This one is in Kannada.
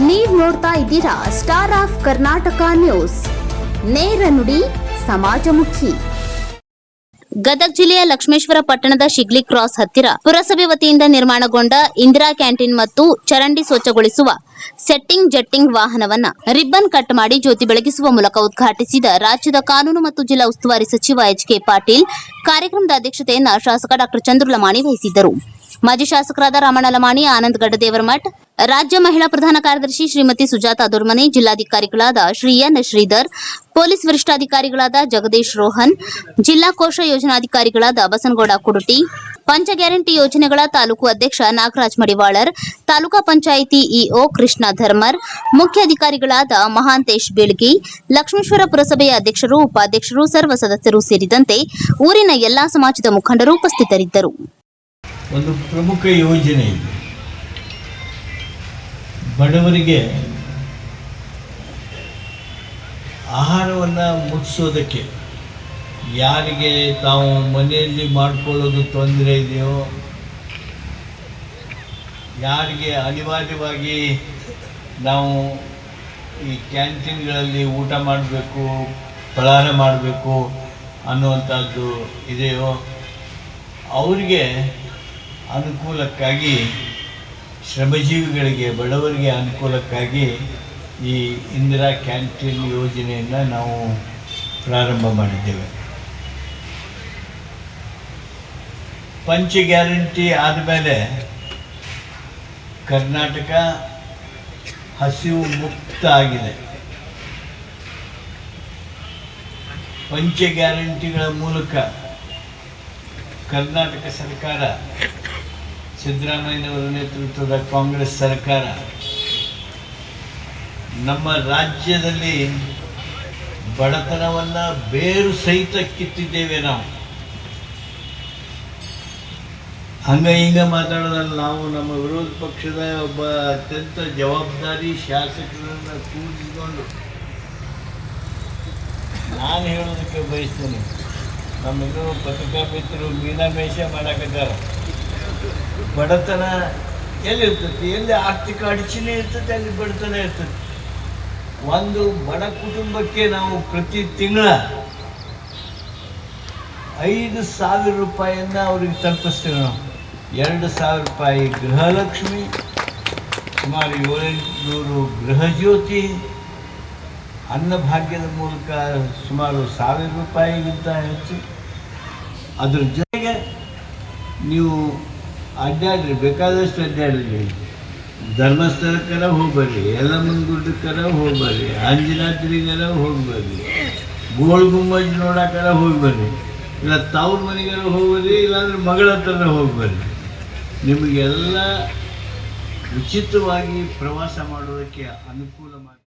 ನೀವ್ ನೋಡ್ತಾ ಇದ್ದೀರಾ ಸ್ಟಾರ್ ಆಫ್ ಕರ್ನಾಟಕ ನ್ಯೂಸ್ ನೇರ ನುಡಿ, ಸಮಾಜಮುಖಿ. ಗದಗ ಜಿಲ್ಲೆಯ ಲಕ್ಷ್ಮೇಶ್ವರ ಪಟ್ಟಣದ ಶಿಗ್ಲಿ ಕ್ರಾಸ್ ಹತ್ತಿರ ಪುರಸಭೆ ವತಿಯಿಂದ ನಿರ್ಮಾಣಗೊಂಡ ಇಂದಿರಾ ಕ್ಯಾಂಟೀನ್ ಮತ್ತು ಚರಂಡಿ ಸ್ವಚ್ಛಗೊಳಿಸುವ ಸೆಟ್ಟಿಂಗ್ ಜೆಟ್ಟಿಂಗ್ ವಾಹನವನ್ನ ರಿಬ್ಬನ್ ಕಟ್ ಮಾಡಿ ಜ್ಯೋತಿ ಬೆಳಗಿಸುವ ಮೂಲಕ ಉದ್ಘಾಟಿಸಿದ ರಾಜ್ಯದ ಕಾನೂನು ಮತ್ತು ಜಿಲ್ಲಾ ಉಸ್ತುವಾರಿ ಸಚಿವ ಎಚ್ ಕೆ ಪಾಟೀಲ್ ಕಾರ್ಯಕ್ರಮದ ಅಧ್ಯಕ್ಷತೆಯನ್ನ ಶಾಸಕ ಡಾಕ್ಟರ್ ಚಂದ್ರುಲಮಾಣಿ ವಹಿಸಿದ್ದರು. ಮಾಜಿ ಶಾಸಕರಾದ ರಾಮಣ್ಣ ಲಮಾಣಿ ಆನಂದ್ ರಾಜ್ಯ ಮಹಿಳಾ ಪ್ರಧಾನ ಕಾರ್ಯದರ್ಶಿ ಶ್ರೀಮತಿ ಸುಜಾತಾ ದುರ್ಮನೆ, ಜಿಲ್ಲಾಧಿಕಾರಿಗಳಾದ ಶ್ರೀ ಎನ್ ಶ್ರೀಧರ್, ಪೊಲೀಸ್ ವರಿಷ್ಠಾಧಿಕಾರಿಗಳಾದ ಜಗದೀಶ್ ರೋಹನ್, ಜಿಲ್ಲಾ ಕೋಶ ಯೋಜನಾಧಿಕಾರಿಗಳಾದ ಬಸನಗೌಡ ಕುಡುಟಿ, ಪಂಚ ಗ್ಯಾರಂಟಿ ಯೋಜನೆಗಳ ತಾಲೂಕು ಅಧ್ಯಕ್ಷ ನಾಗರಾಜ್ ಮಡಿವಾಳರ್, ತಾಲೂಕಾ ಪಂಚಾಯಿತಿ ಇಒ ಕೃಷ್ಣ ಧರ್ಮರ್, ಮುಖ್ಯ ಅಧಿಕಾರಿಗಳಾದ ಮಹಾಂತೇಶ್ ಬೀಳ್ಗಿ, ಲಕ್ಷ್ಮೇಶ್ವರ ಪುರಸಭೆಯ ಅಧ್ಯಕ್ಷರು, ಉಪಾಧ್ಯಕ್ಷರು, ಸರ್ವ ಸದಸ್ಯರು ಸೇರಿದಂತೆ ಊರಿನ ಎಲ್ಲಾ ಸಮಾಜದ ಮುಖಂಡರು ಉಪಸ್ಥಿತರಿದ್ದರು. ಒಂದು ಪ್ರಮುಖ ಯೋಜನೆ ಇದೆ. ಬಡವರಿಗೆ ಆಹಾರವನ್ನು ಮುಟ್ಟಿಸೋದಕ್ಕೆ ಯಾರಿಗೆ ತಾವು ಮನೆಯಲ್ಲಿ ಮಾಡಿಕೊಳ್ಳೋದು ತೊಂದರೆ ಇದೆಯೋ, ಯಾರಿಗೆ ಅನಿವಾರ್ಯವಾಗಿ ನಾವು ಈ ಕ್ಯಾಂಟೀನ್ಗಳಲ್ಲಿ ಊಟ ಮಾಡಬೇಕು ಫಲಾರ ಮಾಡಬೇಕು ಅನ್ನುವಂಥದ್ದು ಇದೆಯೋ, ಅವರಿಗೆ ಅನುಕೂಲಕ್ಕಾಗಿ, ಶ್ರಮಜೀವಿಗಳಿಗೆ, ಬಡವರಿಗೆ ಅನುಕೂಲಕ್ಕಾಗಿ ಈ ಇಂದಿರಾ ಕ್ಯಾಂಟೀನ್ ಯೋಜನೆಯನ್ನು ನಾವು ಪ್ರಾರಂಭ ಮಾಡಿದ್ದೇವೆ. ಪಂಚ ಗ್ಯಾರಂಟಿ ಆದಮೇಲೆ ಕರ್ನಾಟಕ ಹಸಿವು ಮುಕ್ತ ಆಗಿದೆ. ಪಂಚ ಗ್ಯಾರಂಟಿಗಳ ಮೂಲಕ ಕರ್ನಾಟಕ ಸರ್ಕಾರ ಸಿದ್ದರಾಮಯ್ಯನವರ ನೇತೃತ್ವದ ಕಾಂಗ್ರೆಸ್ ಸರ್ಕಾರ ನಮ್ಮ ರಾಜ್ಯದಲ್ಲಿ ಬಡತನವನ್ನ ಬೇರು ಸಹಿತ ಕಿತ್ತಿದ್ದೇವೆ ನಾವು. ಹಂಗ ಹಿಂಗ ಮಾತಾಡೋದ್ರಲ್ಲಿ ನಾವು, ನಮ್ಮ ವಿರೋಧ ಪಕ್ಷದ ಒಬ್ಬ ಅತ್ಯಂತ ಜವಾಬ್ದಾರಿ ಶಾಸಕರನ್ನ ಕೂಡಿಸಿಕೊಂಡು ನಾನು ಹೇಳೋದಕ್ಕೆ ಬಯಸ್ತೇನೆ. ನಮ್ಮೆಲ್ಲರೂ ಪತ್ರಿಕಾ ಮಿತ್ರರು ಮೀನಾಮೇಷ ಮಾಡಕತ್ತಾರ. ಬಡತನ ಎಲ್ಲಿರ್ತೈತಿ ಎಲ್ಲಿ ಆರ್ಥಿಕ ಅಡಚಣೆ ಇರ್ತದೆ, ಅಲ್ಲಿ ಬಡತನ ಇರ್ತದೆ? ಒಂದು ಬಡ ಕುಟುಂಬಕ್ಕೆ ನಾವು ಪ್ರತಿ ತಿಂಗಳ ಐದು ಸಾವಿರ ರೂಪಾಯಿಯನ್ನ ಅವ್ರಿಗೆ ತಲುಪಿಸ್ತೇವೆ ನಾವು. ಎರಡು ಸಾವಿರ ರೂಪಾಯಿ ಗೃಹಲಕ್ಷ್ಮಿ, ಸುಮಾರು ಏಳೆಂಟುನೂರು ಗೃಹಜ್ಯೋತಿ ಅನ್ನಭಾಗ್ಯದ ಮೂಲಕ ಸುಮಾರು ಸಾವಿರ ರೂಪಾಯಿಗಿಂತ ಹೆಚ್ಚು. ಅದ್ರ ಜೊತೆಗೆ ನೀವು ಅಡ್ಡಾಡ್ರಿ ಬೇಕಾದಷ್ಟು ಅಡ್ಡಾಡ್ರಿ ಧರ್ಮಸ್ಥಳಕ್ಕರ ಹೋಗ್ಬರ್ರಿ ಯಲ್ಲಮ್ಮನ ಗುಡ್ಡಕ್ಕರ ಹೋಗ್ಬರ್ರಿ ಅಂಜನಾದ್ರಿಗರ ಹೋಗ್ಬರ್ರಿ, ಗೋಳ್ ಗುಮ್ಮಜ್ ನೋಡಕ್ಕರ ಹೋಗ್ಬರ್ರಿ. ಇಲ್ಲ ತವ್ರ ಮನೆಗಾರ ಹೋಗ್ಬರ್ರಿ, ಇಲ್ಲಾಂದ್ರೆ ಮಗಳ ಹತ್ರ ಹೋಗ್ಬರ್ರಿ. ನಿಮಗೆಲ್ಲ ಉಚಿತವಾಗಿ ಪ್ರವಾಸ ಮಾಡೋದಕ್ಕೆ ಅನುಕೂಲ ಮಾಡಿ